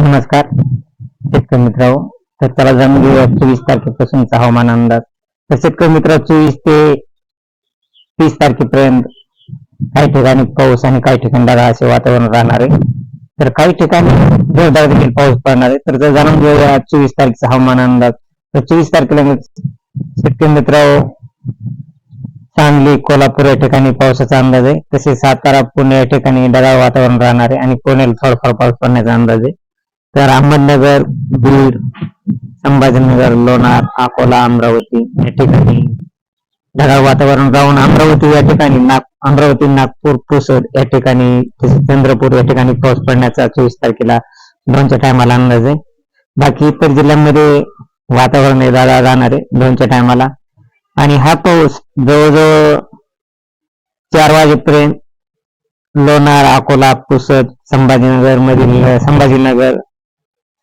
नमस्कार शेतकरी मित्र तर त्याला जाणून घेऊया चोवीस तारखेपासूनचा हवामान अंदाज. तर शेतकरी मित्र चोवीस ते तीस तारखेपर्यंत काही ठिकाणी पाऊस आणि काही ठिकाणी ढगाळ असे वातावरण राहणार आहे. तर काही ठिकाणी जोरदार देखील पाऊस पडणार आहे. तर जर जाणून घेऊया चोवीस तारखेचा हवामान अंदाज. तर चोवीस तारखेला शेतकरी मित्र सांगली कोल्हापूर या ठिकाणी पावसाचा अंदाज आहे. तसेच सातारा पुणे या ठिकाणी ढगाळ वातावरण राहणार आहे आणि पुण्याला थोडाफार पाऊस पडण्याचा अंदाज आहे. तर अहमदनगर बीड संभाजीनगर लोणार अकोला अमरावती या ठिकाणी ढगाळ वातावरण राहून अमरावती या ठिकाणी नाग अमरावती नागपूर पुसद या ठिकाणी चंद्रपूर या ठिकाणी पाऊस पडण्याचा चोवीस तारखेला दोनच्या टायमाला अंदाज आहे. बाकी इतर जिल्ह्यांमध्ये वातावरण हे राहणार आहे दोनच्या टायमाला. आणि हा पाऊस जवळजवळ चार वाजेपर्यंत लोणार अकोला पुसद संभाजीनगर मधील संभाजीनगर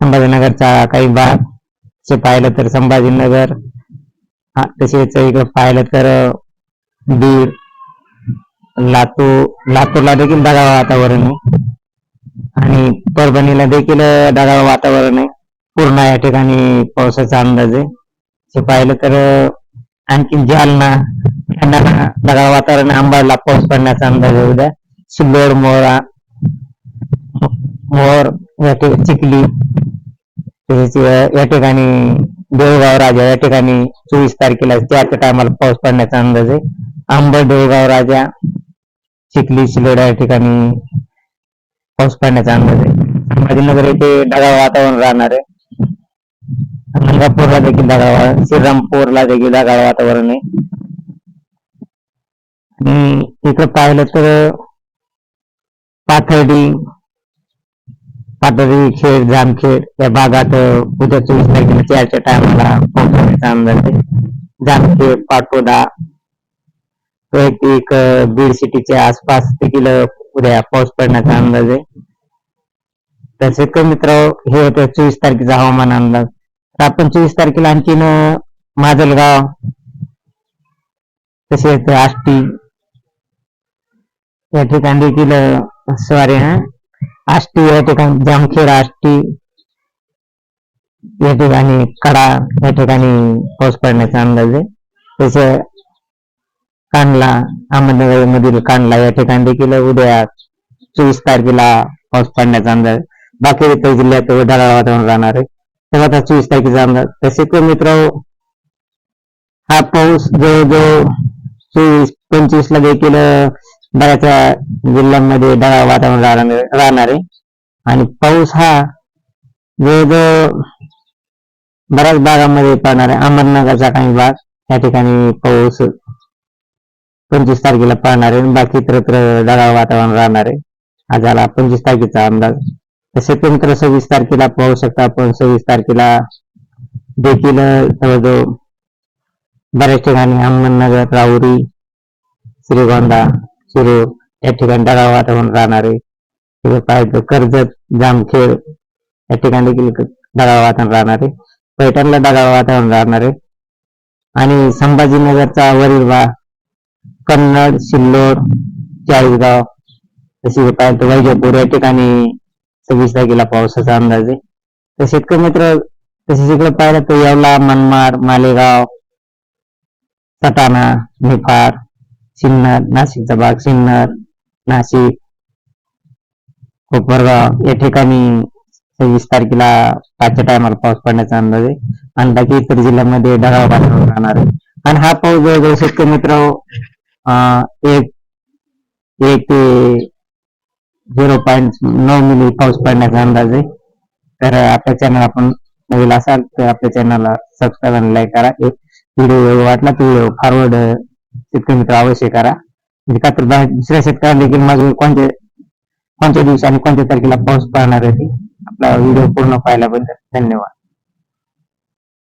संभाजीनगरचा काही भाग जे पाहिलं तर संभाजीनगर. हा तसेच इकडं पाहिलं तर बीड लातूर लातूरला देखील ढगाळ वातावरण आहे. आणि परभणीला देखील ढगाळ वातावरण आहे. पूर्ण या ठिकाणी पावसाचा अंदाज आहे. ते पाहिलं तर आणखी जालना यांना ढगाळ वातावरण आहे. पाऊस पडण्याचा अंदाज आहे उद्या. सिल्लोड मोरा मोर या ठिकाणी चिखली या या ठिकाणी देवगाव राजा या ठिकाणी चोवीस तारखेला त्याच्या टायमाला पाऊस पडण्याचा अंदाज आहे. आंबड देवगाव राजा चिखली शिलोडा या ठिकाणी पाऊस पडण्याचा अंदाज आहे. संभाजीनगर येथे ढगाळ वातावरण राहणार आहे. गंगापूरला देखील ढगाळ श्रीरामपूरला देखील ढगाळ वातावरण आहे. आणि इकडे पाहिलं तर पाथर्डी पाथर्डी खेड जामखेड या भागात उद्या चोवीस तारखेला चारच्या टायमाला पाऊस अंदाज आहे जामखेड पाटोदा वैयक्तिक बीड सिटीच्या आसपास देखील उद्या पाऊस पडण्याचा अंदाज आहे. तर शेतकरी मित्र हे होतं चोवीस तारखेचा हवामान अंदाज. तर आपण चोवीस तारखेला आणखीन माजलगाव तसेच आष्टी या ठिकाणी देखील सॉरी हा आष्टी या ठिकाणी जामखेड आष्टी. या ठिकाणी कडा या ठिकाणी पाऊस पडण्याचा अंदाज आहे. तसे कांडला अहमदनगर मधील कांडला या ठिकाणी देखील उद्या चोवीस तारखेला पाऊस पडण्याचा अंदाज. बाकी इतर जिल्ह्यात ढगाळ वातावरण राहणार आहे. तेव्हा आता चोवीस तारखेचा अंदाज. तसे तो मित्र हा पाऊस जवळजवळ चोवीस पंचवीस ला देखील बऱ्याच जिल्ह्यांमध्ये ढगाळ वातावरण राहणार राहणार आहे. आणि पाऊस हा जवळजवळ बऱ्याच भागामध्ये पडणार आहे. अहमदनगरचा काही भाग या ठिकाणी पाऊस पंचवीस तारखेला पडणार आहे. आणि बाकी इतरत्र ढगाळ वातावरण राहणार आहे. आज झाला पंचवीस तारखेचा अंदाज. तसे मित्र सव्वीस तारखेला पाहू शकता आपण. सव्वीस तारखेला देखील जवळजवळ बऱ्याच ठिकाणी अहमदनगर राहुरी श्रीगोंदा शिरूर या ठिकाणी ढगाळ वातावरण राहणार. आहे पाहिजे कर्जत जामखेड या ठिकाणी देखील ढगाळ वातावरण राहणार. आहे पैठणला दगाव वातावरण राहणार. आहे आणि संभाजीनगरचा वरील भाग कन्नड सिल्लोड चाळीसगाव तसे पाहिजे वैजपूर या ठिकाणी सव्वीस तारखेला पावसाचा अंदाज आहे. तर शेतकरी मित्र तसेच इकडे पाहिलं तर येवला मनमाड मालेगाव सटाणा निफाड सिन्नर नाशिकचा भाग सिन्नर नाशिक कोपरगाव. या ठिकाणी सव्वीस तारखेला पाचच्या टायमाला पाऊस पडण्याचा अंदाज आहे. आणि बाकी इतर जिल्ह्यामध्ये ढगाळ वातावरण राहणार आहे. आणि हा पाऊस जवळजवळ शेतकरी मित्र अं, एक एक ते झिरो पॉईंट नऊ मिली पाऊस पडण्याचा अंदाज आहे. तर आपल्या चॅनल आपण नवीन असाल तर आपल्या चॅनलला सबस्क्राईब आणि लाईक करा. एक व्हिडिओ वाटला तो व्हिडिओ फॉरवर्ड शेतकरी मित्र अवश्य करा म्हणजे का तर दुसऱ्या शेतकऱ्यांना देखील माझं कोणत्या कोणत्या दिवशी आणि कोणत्या तारखेला पाऊस पडणार आहे आपला व्हिडिओ पूर्ण पाहिल्याबद्दल धन्यवाद.